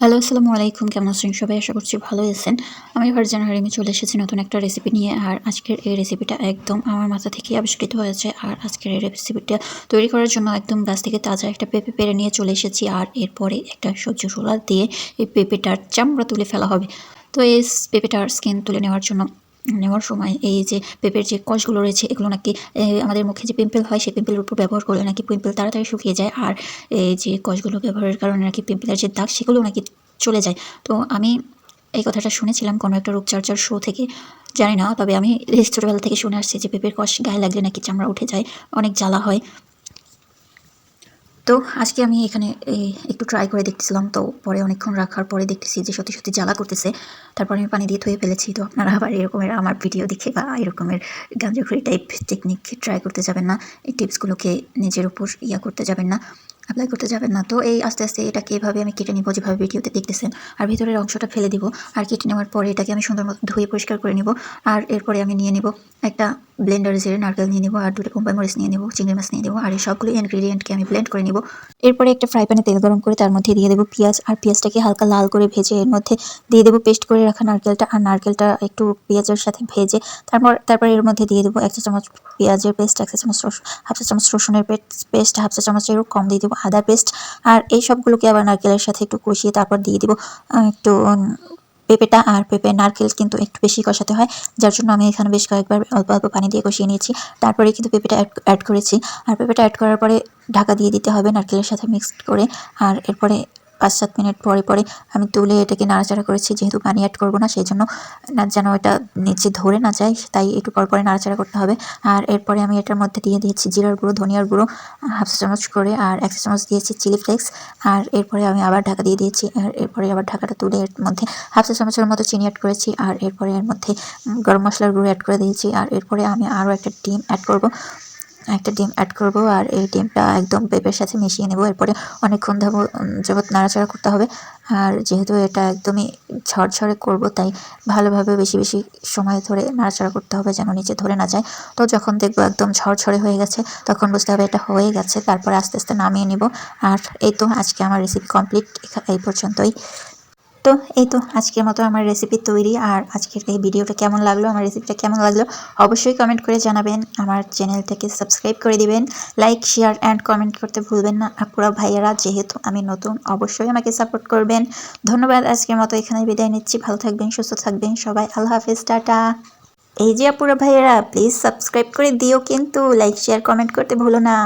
Hello আসসালামু আলাইকুম কেমন আছেন সবাই? আশা করছি ভালো আছেন। আমি ভার্জান হারিমে চলে এসেছি নতুন একটা রেসিপি নিয়ে। আর আজকের এই রেসিপিটা একদম আমার মাথা থেকে আবিষ্কৃত হয়েছে। আর আজকের এই রেসিপিটা তৈরি করার জন্য একদম গাছ থেকে তাজা একটা পেঁপে পেরে নিয়ে চলে এসেছি। আর এরপরে একটা সবজি রোলা দিয়ে এই পেঁপেটার চামড়া তুলে ফেলা হবে। তো এই পেঁপেটার স্কিন তুলে নেওয়ার জন্য নেওয়ার সময় এই যে পেঁপের যে কষগুলো রয়েছে, এগুলো নাকি আমাদের মুখে যে পিম্পল হয়, সেই পিম্পলের উপর ব্যবহার করলে নাকি পিম্পল তাড়াতাড়ি শুকিয়ে যায় আর এই যে কষগুলো ব্যবহারের কারণে নাকি পিম্পলের যে দাগ, সেগুলো নাকি চলে যায়। তো আমি এই কথাটা শুনেছিলাম কোনো একটা রূপচর্চার শো থেকে, জানি না, তবে আমি ছোটোবেলা থেকে শুনে আসছি যে পেঁপের কষ গায়ে লাগলে নাকি চামড়া উঠে যায়, অনেক জ্বালা হয়। তো আজকে আমি এখানে একটু ট্রাই করে দেখতেছিলাম, তো পরে অনেকক্ষণ রাখার পরে দেখতেছি যে সত্যি সত্যি জ্বালা করতেছে। তারপরে আমি পানি দিয়ে ধুয়ে ফেলেছি, তো আপনারা আবার এরকমের আমার ভিডিও দেখে বা এরকমের গাঞ্জাখড়ি টাইপ টেকনিক ট্রাই করতে যাবেন না। এই টিপসগুলোকে নিজের উপর ইয়া করতে যাবেন না অ্যাপ্লাই করতে যাবেন না। তো এই আস্তে আস্তে এটাকে এভাবে আমি কেটে নিব, যেভাবে ভিডিওতে দেখতেছেন। আর ভিতরের অংশটা ফেলে দিব, আর কেটে নেওয়ার পরে এটাকে আমি সুন্দর মতো ধুয়ে পরিষ্কার করে নিব। আর এরপরে আমি নিয়ে নিব একটা ব্লেন্ডার জেরে নারকেল নিয়ে নিব, আর দুটো কোম্পাই মরিচ নিয়ে নিব, চিংড়ি মাছ নিয়ে নিব, আর এই সবগুলো ইনগ্রিডিয়েন্টকে আমি ব্লেন্ড করে নিব। এরপরে একটা ফ্রাই প্যানে তেল গরম করে তার মধ্যে দিয়ে দেবো পেঁয়াজ, আর পেঁয়াজটাকে হালকা লাল করে ভেজে এর মধ্যে দিয়ে দেবো পেস্ট করে রাখা নারকেলটা, আর নারকেলটা একটু পেঁয়াজের সাথে ভেজে তারপর তারপর এর মধ্যে দিয়ে দেবো এক চা চামচ পেঁয়াজের পেস্ট এক চা চামচ রসুন, হাফ চা চামচ রসুনের পেস্ট হাফ চা চামচ চামচেরও কম দিয়ে দেবো আদা পেস্ট আর এই সবগুলোকে আবার নারকেলের সাথে একটু কষিয়ে তারপর দিয়ে দিব একটু পেঁপেটা আর পেঁপে, নারকেল কিন্তু একটু বেশি কষাতে হয়, যার জন্য আমি এখানে বেশ কয়েকবার অল্প অল্প পানি দিয়ে কষিয়ে নিয়েছি। তারপরে কিন্তু পেঁপেটা অ্যাড করেছি। আর পেঁপেটা অ্যাড করার পরে ঢাকা দিয়ে দিতে হবে নারকেলের সাথে মিক্সড করে। আর এরপরে পাঁচ সাত মিনিট পরে পরে আমি তুলে এটাকে নাড়াচাড়া করেছি, যেহেতু পানি অ্যাড করব না সেই জন্য না যেন এটা নিচে ধরে না যায়, তাই একটু পর পরে নাড়াচাড়া করতে হবে। আর এরপরে আমি এটার মধ্যে দিয়ে দিয়েছি জিরার গুঁড়ো, ধনিয়ার গুঁড়ো, হাফ চামচ করে, আর এক চামচ দিয়েছি চিলি ফ্লেক্স, আর এরপরে আমি আবার ঢাকা দিয়ে দিয়েছি, আর এরপরে আবার ঢাকাটা তুলে এর মধ্যে হাফ চা চামচের মতো চিনি অ্যাড করেছি, আর এরপরে এর মধ্যে গরম মশলার গুঁড়ো অ্যাড করে দিয়েছি, আর এরপরে আমি আরও একটা ডিম অ্যাড করব। একটা ডিম অ্যাড করব আর এই ডিমটা একদম পেঁপের সাথে মিশিয়ে নেব। এরপরে অনেকক্ষণ ধাব যাবত নাড়াচাড়া করতে হবে। আর যেহেতু এটা একদমই ঝরঝরে করব, তাই ভালোভাবে বেশি বেশি সময় ধরে নাড়াচাড়া করতে হবে যেন নিচে ধরে না যায়। তো যখন দেখব একদম ঝরঝরে হয়ে গেছে, তখন বুঝতে হবে এটা হয়ে গেছে। তারপরে আস্তে আস্তে নামিয়ে নিব। আর এই তো আজকে আমার রেসিপি কমপ্লিট এই পর্যন্তই। তো এই তো আজকের মতো আমার রেসিপি তৈরি। আর আজকের এই ভিডিওটা কেমন লাগল? আমার রেসিপিটা কেমন লাগল? অবশ্যই কমেন্ট করে জানাবেন। আমার চ্যানেলটাকে সাবস্ক্রাইব করে দিবেন। লাইক শেয়ার অ্যান্ড কমেন্ট করতে ভুলবেন না। আপুরা ভাইয়ারা, যেহেতু আমি নতুন, অবশ্যই আমাকে সাপোর্ট করবেন। ধন্যবাদ। আজকের মতো এখানে বিদায় নিচ্ছি। ভালো থাকবেন, সুস্থ থাকবেন সবাই। আল্লাহ হাফিজ। টাটা। এই যে আপুরা ভাইয়েরা প্লিজ সাবস্ক্রাইব করে দিও কিন্তু। লাইক শেয়ার কমেন্ট করতে ভুলো না।